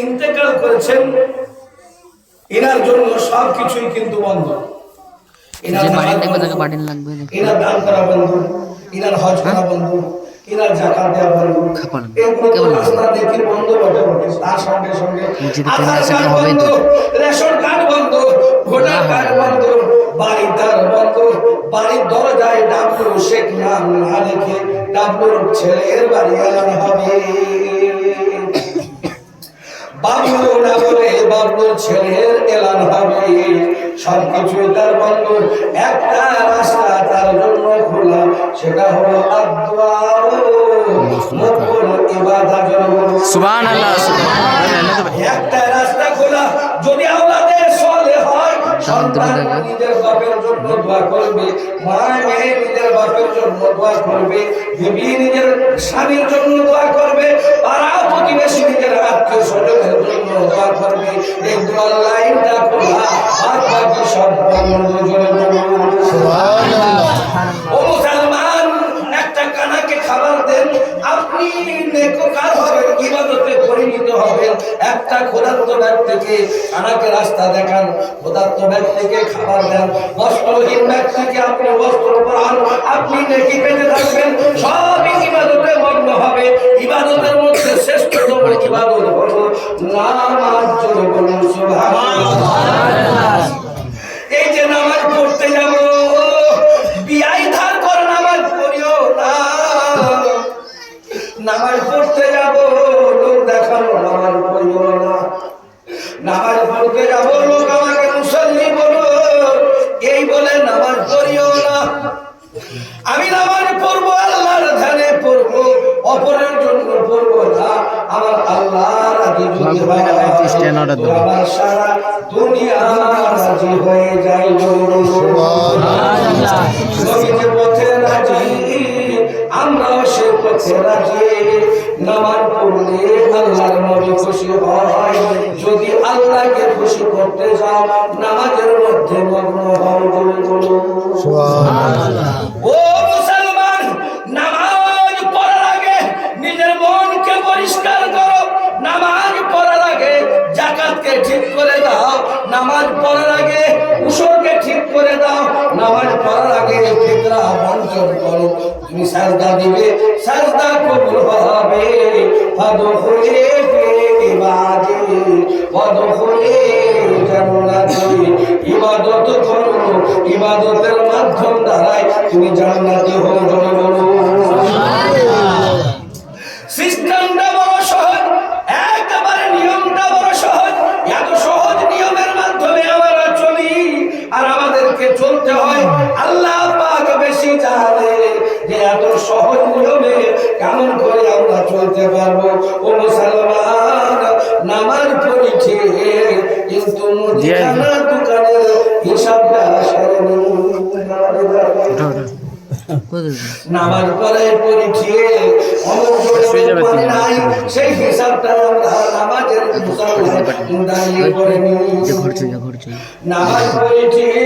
ইন্তেকাল করেছেন এনার জন্য সব কিছুই কিন্তু বন্ধ এনার বাড়ির নামাজ দেখবে তাকে বন্ধ, বাড়ির লাগবে দেখো। এনার দান করা বন্ধ এনার হজ করা বন্ধ এনার জাকাত দেওয়া বন্ধ এগুলো রাস্তা দেখি বন্ধ বটে বটে। তার সঙ্গে সঙ্গে আধার কার্ড বন্ধ, রেশন কার্ড বন্ধ ভোটার না, কার্ড না। বন্ধ বাড়ির দ্বার বন্ধ বাড়ির দরজায় ডাবলু শেখ নাম না লিখে ডাবলুর ছেলের বাড়ি হবে বাবলু না বলে বাবলুর ছেলের এলান হবে। সবকিছু তার বন্ধ একটা রাস্তা তার জন্য খোলা সেটা হলো আদোয়া সুবহানাল্লাহ সুবহানাল্লাহ। একটা রাস্তা খোলা যদি আওলাদের সলে হয় সন্তান নিজের বাপের জন্য দোয়া করবে মা মেয়ে নিজের বাপের জন্য দোয়া করবে বিবি নিজের স্বামীর জন্য দোয়া করবে পাড়া প্রতিবেশী একটা কানাকে খাবার দেন আপনি নেককার ইবাদতে রাস্তা দেখান ক্ষুধার্ত ব্যক্তিকে খাবার দেন বস্ত্রহীন ব্যক্তিকে আপনি বস্ত্র পরান আপনি নেকি পেতে থাকবেন, সবই ইবাদতে মগ্ন হবে। ইবাদতের নামাজ জোরে বলুন এই যে নামাজ পড়তে যাব, বিয়াই ধার কর নামাজ পড়িও না। নামাজ পড়তে যাব order তো দেবো। হয়ে আমরাও সে পথে রাজি। নামাজ পড়লে আল্লাহর নবী খুশি হয়। যদি আল্লাহকে খুশি করতে যাও নামাজের মধ্যে মগ্ন হও বলে। বলুন ও নামাজ পড়ার আগে উসরকে ঠিক করে দাও, নামাজ পড়ার আগে ফিতরা বঞ্চন করো। তুমি সাজদা দিবে, সাজদা কবুল হবে। ফাদখুলি ফি ইবাদি ওয়াদখুলি জান্নাতি ইবাদত করো। ইবাদতের মাধ্যম দ্বারাই তুমি জান্নাতি এত সহজ নিয়মে কেমন করে আমরা চলতে পারব? ও মুসলমান নামাজ পড়ি কিন্তু মুদিখানা দোকানের হিসাবটা নামার পরে নাই সেই হিসাবটা আমরা নামাজের দাঁড়িয়ে করে নিই যে ঘর চলে ঘর চলে নামাজ পরিঠিয়ে